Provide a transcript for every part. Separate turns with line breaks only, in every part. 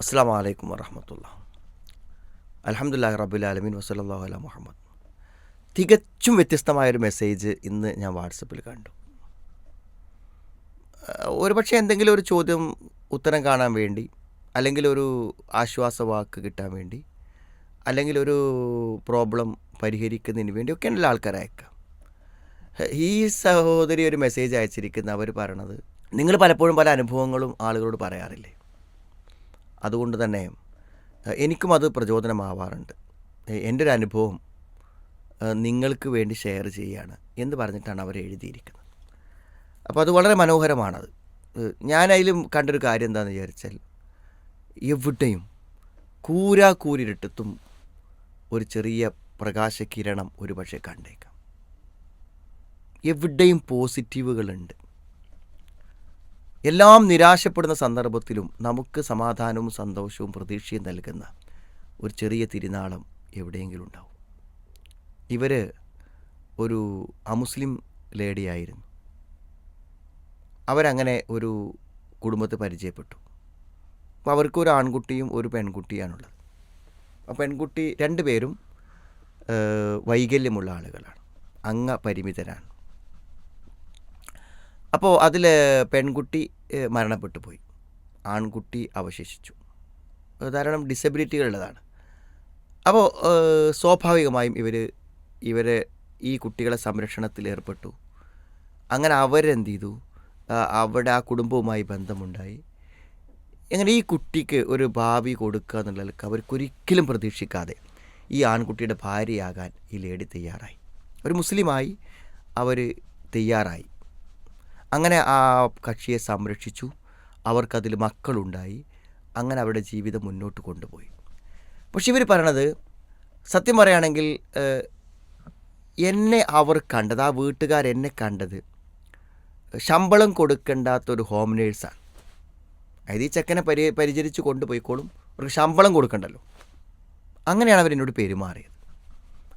അസ്സാം വലൈക്കും വറഹമത്തുള്ള അലഹമുല്ലാ റബുലാലമീൻ വസ്ലാഹു അല മുഹമ്മദ്. തികച്ചും വ്യത്യസ്തമായൊരു മെസ്സേജ് ഇന്ന് ഞാൻ വാട്സപ്പിൽ കണ്ടു. ഒരുപക്ഷെ എന്തെങ്കിലും ഒരു ചോദ്യം ഉത്തരം കാണാൻ വേണ്ടി അല്ലെങ്കിൽ ഒരു ആശ്വാസ വാക്ക് കിട്ടാൻ വേണ്ടി അല്ലെങ്കിൽ ഒരു പ്രോബ്ലം പരിഹരിക്കുന്നതിന് വേണ്ടി ഒക്കെ ഉള്ള ആൾക്കാർ അയക്കാം. ഈ സഹോദരി ഒരു മെസ്സേജ് അയച്ചിരിക്കുന്ന അവർ പറയണത് നിങ്ങൾ പലപ്പോഴും പല അനുഭവങ്ങളും ആളുകളോട് പറയാറില്ലേ? അതുകൊണ്ട് തന്നെ എനിക്കും അത് പ്രചോദനമാവാറുണ്ട്. എന്റെ ഒരു അനുഭവം നിങ്ങൾക്ക് വേണ്ടി ഷെയർ ചെയ്യുകയാണ് എന്ന് പറഞ്ഞിട്ടാണ് അവർ എഴുതിയിരിക്കുന്നത്. അപ്പോൾ അത് വളരെ മനോഹരമാണത്. ഞാനതിലും കണ്ടൊരു കാര്യം എന്താണെന്ന് വിചാരിച്ചാൽ എവിടെയും കൂരാ കൂരിരുട്ടത്തും ഒരു ചെറിയ പ്രകാശകിരണം ഒരുപക്ഷെ കണ്ടേക്കാം. എവിടെയും പോസിറ്റീവുകളുണ്ട്. എല്ലാം നിരാശപ്പെടുന്ന സന്ദർഭത്തിലും നമുക്ക് സമാധാനവും സന്തോഷവും പ്രതീക്ഷയും നൽകുന്ന ഒരു ചെറിയ തിരുനാളം എവിടെയെങ്കിലും ഉണ്ടാവും. ഇവർ ഒരു അമുസ്ലിം ലേഡിയായിരുന്നു അവരങ്ങനെ ഒരു കുടുംബത്തെ പരിചയപ്പെട്ടു. അപ്പോൾ അവർക്ക് ഒരു ആൺകുട്ടിയും ഒരു പെൺകുട്ടിയാണുള്ളത്. ആ പെൺകുട്ടി രണ്ടുപേരും വൈകല്യമുള്ള ആളുകളാണ്. അംഗപരിമിതരാണ് അപ്പോൾ അതിൽ പെൺകുട്ടി മരണപ്പെട്ടു പോയി ആൺകുട്ടി അവശേഷിച്ചു. ധാരാളം ഡിസബിലിറ്റികളുള്ളതാണ്. അപ്പോൾ സ്വാഭാവികമായും ഇവർ ഇവരെ ഈ കുട്ടികളെ സംരക്ഷണത്തിൽ ഏർപ്പെട്ടു. അങ്ങനെ അവരെന്ത് ചെയ്തു അവിടെ ആ കുടുംബവുമായി ബന്ധമുണ്ടായി. അങ്ങനെ ഈ കുട്ടിക്ക് ഒരു ഭാവി കൊടുക്കുക എന്നുള്ളതൊക്കെ അവർക്കൊരിക്കലും പ്രതീക്ഷിക്കാതെ ഈ ആൺകുട്ടിയുടെ ഭാര്യയാകാൻ ഈ ലേഡി തയ്യാറായി. ഒരു മുസ്ലിമായി അവർ തയ്യാറായി. അങ്ങനെ ആ കക്ഷിയെ സംരക്ഷിച്ചു. അവർക്കതിൽ മക്കളുണ്ടായി. അങ്ങനെ അവരുടെ ജീവിതം മുന്നോട്ട് കൊണ്ടുപോയി. പക്ഷെ ഇവർ പറയണത് സത്യം പറയുകയാണെങ്കിൽ എന്നെ അവർ കണ്ടത് ആ വീട്ടുകാർ എന്നെ കണ്ടത് ശമ്പളം കൊടുക്കേണ്ടാത്തൊരു ഹോം നേഴ്സാണ് അതായത് ഈ ചെക്കനെ പരി പരിചരിച്ച് കൊണ്ടുപോയിക്കോളും. അവർക്ക് ശമ്പളം കൊടുക്കണ്ടല്ലോ. അങ്ങനെയാണ് അവരെന്നോട് പെരുമാറിയത്.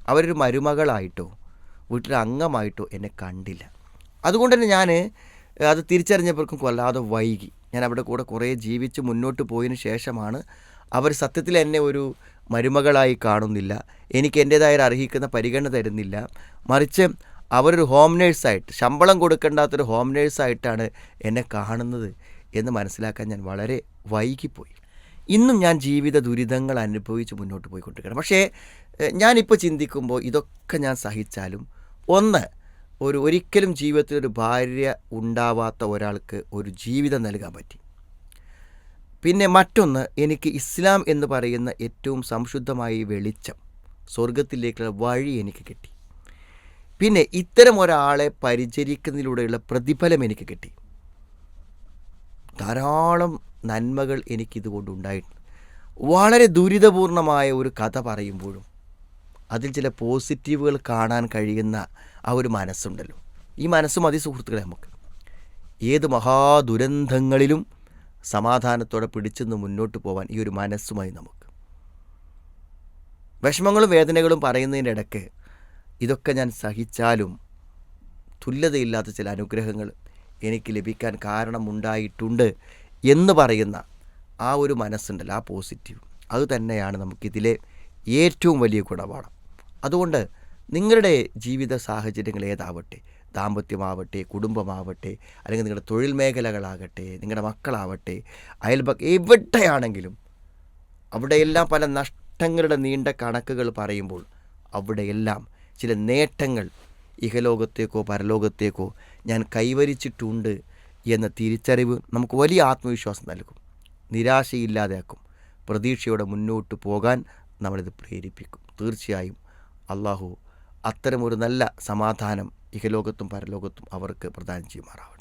അവരൊരു മരുമകളായിട്ടോ വീട്ടിലെ അംഗമായിട്ടോ എന്നെ കണ്ടില്ല. അതുകൊണ്ട് തന്നെ ഞാൻ അത് തിരിച്ചറിഞ്ഞപ്പോഴേക്കും കൊല്ലാതെ വൈകി. ഞാൻ അവിടെ കൂടെ കുറേ ജീവിച്ച് മുന്നോട്ട് പോയതിന് ശേഷമാണ് അവർ സത്യത്തിൽ എന്നെ ഒരു മരുമകളായി കാണുന്നില്ല. എനിക്ക് എന്റേതായ അർഹിക്കുന്ന പരിഗണന തരുന്നില്ല. മറിച്ച് അവരൊരു ഹോം നേഴ്സായിട്ട് ശമ്പളം കൊടുക്കേണ്ടാത്തൊരു ഹോം നേഴ്സായിട്ടാണ് എന്നെ കാണുന്നത് എന്ന് മനസ്സിലാക്കാൻ ഞാൻ വളരെ വൈകിപ്പോയി. ഇന്നും ഞാൻ ജീവിത ദുരിതങ്ങൾ അനുഭവിച്ച് മുന്നോട്ട് പോയിക്കൊണ്ടിരിക്കണം പക്ഷേ ഞാനിപ്പോൾ ചിന്തിക്കുമ്പോൾ ഇതൊക്കെ ഞാൻ സഹിച്ചാലും ഒന്ന് ഒരു ഒരിക്കലും ജീവിതത്തിൽ ഒരു ഭാര്യ ഉണ്ടാവാത്ത ഒരാൾക്ക് ഒരു ജീവിതം നൽകാൻ പറ്റി. പിന്നെ മറ്റൊന്ന് എനിക്ക് ഇസ്ലാം എന്ന് പറയുന്ന ഏറ്റവും സംശുദ്ധമായ വെളിച്ചം സ്വർഗത്തിലേക്കുള്ള വഴി എനിക്ക് കിട്ടി. പിന്നെ ഇത്തരം ഒരാളെ പരിചരിക്കുന്നതിലൂടെയുള്ള പ്രതിഫലം എനിക്ക് കിട്ടി. ധാരാളം നന്മകൾ എനിക്കിതുകൊണ്ട് ഉണ്ടായിട്ടുണ്ട്. വളരെ ദുരിതപൂർണമായ ഒരു കഥ പറയുമ്പോഴും അതിൽ ചില പോസിറ്റീവുകൾ കാണാൻ കഴിയുന്ന ആ ഒരു മനസ്സുണ്ടല്ലോ. ഈ മനസ്സ് മതി സുഹൃത്തുക്കളെ നമുക്ക്. ഏത് മഹാദുരന്തങ്ങളിലും സമാധാനത്തോടെ പിടിച്ചെന്ന് മുന്നോട്ട് പോകാൻ ഈ ഒരു മനസ്സുമായി നമുക്ക്. വിഷമങ്ങളും വേദനകളും പറയുന്നതിന്റെ ഇടയ്ക്ക് ഇതൊക്കെ ഞാൻ സഹിച്ചാലും തുല്യതയില്ലാത്ത ചില അനുഗ്രഹങ്ങൾ എനിക്ക് ലഭിക്കാൻ കാരണമുണ്ടായിട്ടുണ്ട് എന്ന് പറയുന്ന ആ ഒരു മനസ്സുണ്ടല്ലോ ആ പോസിറ്റീവ്. അത് തന്നെയാണ് നമുക്കിതിലെ ഏറ്റവും വലിയ ഗുണപാഠം. അതുകൊണ്ട് നിങ്ങളുടെ ജീവിത സാഹചര്യങ്ങൾ ഏതാവട്ടെ? ദാമ്പത്യമാവട്ടെ കുടുംബമാവട്ടെ അല്ലെങ്കിൽ നിങ്ങളുടെ തൊഴിൽ മേഖലകളാകട്ടെ നിങ്ങളുടെ മക്കളാവട്ടെ അയൽപക്ക എവിടെയാണെങ്കിലും അവിടെയെല്ലാം പല നഷ്ടങ്ങളുടെ നീണ്ട കണക്കുകൾ പറയുമ്പോൾ അവിടെയെല്ലാം ചില നേട്ടങ്ങൾ ഇഹലോകത്തേക്കോ പരലോകത്തേക്കോ ഞാൻ കൈവരിച്ചിട്ടുണ്ട് എന്ന തിരിച്ചറിവ് നമുക്ക് വലിയ ആത്മവിശ്വാസം നൽകും. നിരാശയില്ലാതെയാക്കും. പ്രതീക്ഷയോടെ മുന്നോട്ട് പോകാൻ നമ്മളിത് പ്രേരിപ്പിക്കും. തീർച്ചയായും അള്ളാഹു അത്തരമൊരു നല്ല സമാധാനം ഇഹലോകത്തും പരലോകത്തും അവർക്ക് പ്രദാനം ചെയ്യുമാറാവട്ടെ.